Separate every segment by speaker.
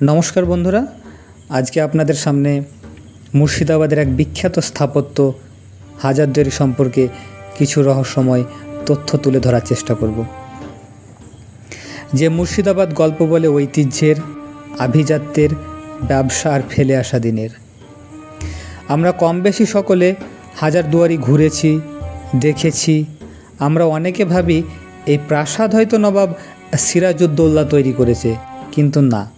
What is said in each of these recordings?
Speaker 1: নমস্কার বন্ধুরা, আজকে আপনাদের সামনে মুর্শিদাবাদের এক বিখ্যাত স্থাপত্য হাজারদুয়ারি সম্পর্কে কিছু রহস্যময় তথ্য তুলে ধরার চেষ্টা করব। যে মুর্শিদাবাদ গল্প বলে ঐতিহ্যের, আভিজাত্যের ব্যবসা আর ফেলে আসা দিনের। আমরা কম বেশি সকলে হাজারদুয়ারি ঘুরেছি, দেখেছি। আমরা অনেকে ভাবি, এই প্রাসাদ হয়তো নবাব সিরাজউদ্দৌল্লা তৈরি করেছে, কিন্তু না।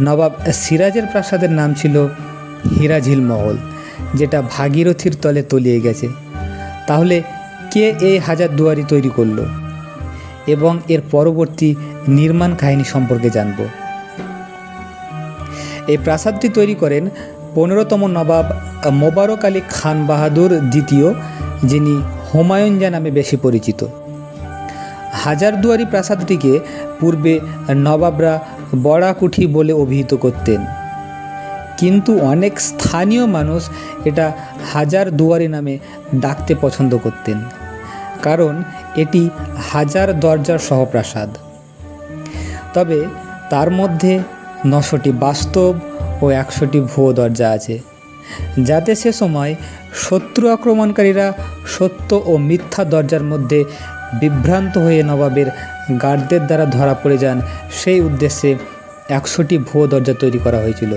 Speaker 1: নবাব সিরাজের প্রাসাদের নাম ছিল হিরাঝিল মহল, যেটা ভাগীরথীর তলে তলিয়ে গেছে। তাহলে কে এই হাজারদুয়ারি তৈরি করল? এবং এর পরবর্তী নির্মাণ কাহিনী সম্পর্কে জানব। এই প্রাসাদটি তৈরি করেন পনেরোতম নবাব মোবারক আলী খান বাহাদুর দ্বিতীয়, যিনি হুমায়ুনজা নামে বেশি পরিচিত। হাজারদুয়ারি প্রাসাদটিকে পূর্বে নবাবরা বড়াকুঠি বলে অভিহিত করতেন। কিন্তু অনেক স্থানীয় মানুষ এটা হাজার দুয়ারি নামে ডাকতে পছন্দ করতেন, কারণ এটি হাজার দরজার সহপ্রাসাদ। তবে তার মধ্যে নশোটি বাস্তব ও একশোটি ভুয়ো দরজা আছে, যাতে সে সময় শত্রু আক্রমণকারীরা সত্য ও মিথ্যা দরজার মধ্যে বিভ্রান্ত হয়ে নবাবের গার্ডদের দ্বারা ধরা পড়ে যান। সেই উদ্দেশ্যে একশোটি ভুয়ো দরজা তৈরি করা হয়েছিল।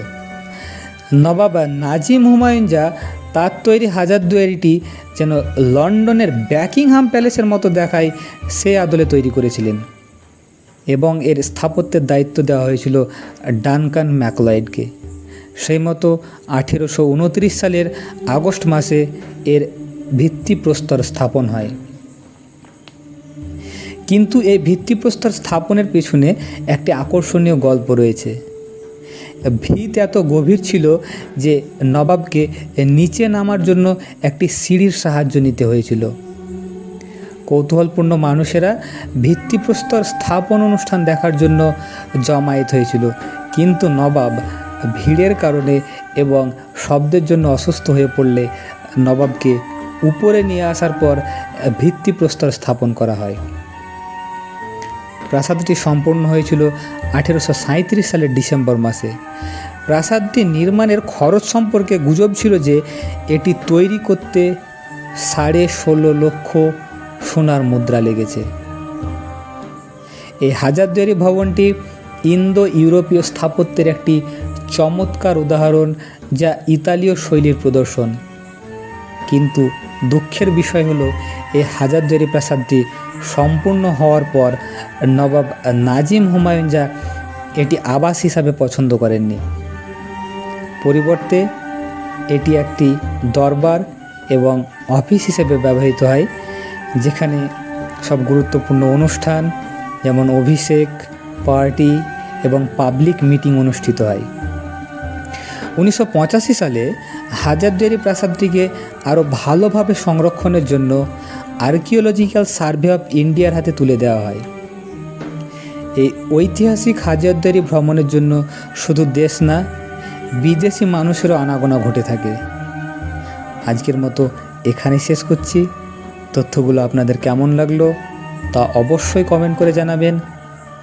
Speaker 1: নবাব নাজিম হুমায়ুন যা, তার তৈরি হাজার দুয়ারিটি যেন লন্ডনের ব্যাকিংহাম প্যালেসের মতো দেখায়, সে আদলে তৈরি করেছিলেন। এবং এর স্থাপত্যের দায়িত্ব দেওয়া হয়েছিল ডানকান ম্যাকলয়েডকে সেই মতো আঠেরোশো উনত্রিশ সালের আগস্ট মাসে এর ভিত্তিপ্রস্তর স্থাপন হয়। কিন্তু এই ভিত্তিপ্রস্তর স্থাপনের পেছনে একটি আকর্ষণীয় গল্প রয়েছে। ভিত এত গভীর ছিল যে নবাবকে নিচে নামার জন্য একটি সিঁড়ির সাহায্য নিতে হয়েছিল। কৌতূহলপূর্ণ মানুষেরা ভিত্তিপ্রস্তর স্থাপন অনুষ্ঠান দেখার জন্য জমায়েত হয়েছিল। কিন্তু নবাব ভিড়ের কারণে এবং শব্দের জন্য অসুস্থ হয়ে পড়লে নবাবকে উপরে নিয়ে আসার পর ভিত্তিপ্রস্তর স্থাপন করা হয়। প্রাসাদটি সম্পূর্ণ হয়েছিল আঠেরোশো সালের ডিসেম্বর মাসে। প্রাসাদটি নির্মাণের খরচ সম্পর্কে গুজব ছিল যে এটি তৈরি করতে সাড়ে ষোলো লক্ষ সোনার মুদ্রা লেগেছে। এই হাজারদুয়ারি ভবনটি ইন্দো ইউরোপীয় স্থাপত্যের একটি চমৎকার উদাহরণ যা ইতালীয় শৈলীর প্রদর্শন। কিন্তু দুঃখের বিষয় হলো, এই হাজারদুয়ারি প্রাসাদটি সম্পূর্ণ হওয়ার পর নবাব নাজিম হুমায়ুন যা এটি আবাস হিসাবে পছন্দ করেননি। পরিবর্তে এটি একটি দরবার এবং অফিস হিসেবে ব্যবহৃত হয়, যেখানে সব গুরুত্বপূর্ণ অনুষ্ঠান যেমন অভিষেক, পার্টি এবং পাবলিক মিটিং অনুষ্ঠিত হয়। উনিশশো পঁচাশি সালে হাজারদুয়ারি প্রাসাদটিকে আরও ভালোভাবে সংরক্ষণের জন্য আর্কিওলজিক্যাল সার্ভে অফ ইন্ডিয়ার হাতে তুলে দেওয়া হয়। এই ঐতিহাসিক হাজারদুয়ারি ভ্রমণের জন্য শুধু দেশ না, বিদেশি মানুষেরও আনাগোনা ঘটে থাকে। আজকের মতো এখানেই শেষ করছি। তথ্যগুলো আপনাদের কেমন লাগল তা অবশ্যই কমেন্ট করে জানাবেন।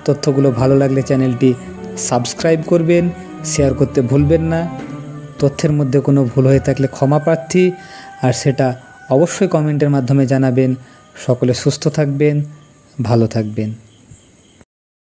Speaker 1: তথ্যগুলো ভালো লাগলে চ্যানেলটি সাবস্ক্রাইব করবেন, শেয়ার করতে ভুলবেন না। তথ্যের মধ্যে কোনো ভুল হয়ে থাকলে ক্ষমা প্রার্থী। আর সেটা অবশ্যই কমেন্টের মাধ্যমে জানাবেন। সকলে সুস্থ থাকবেন ভালো থাকবেন।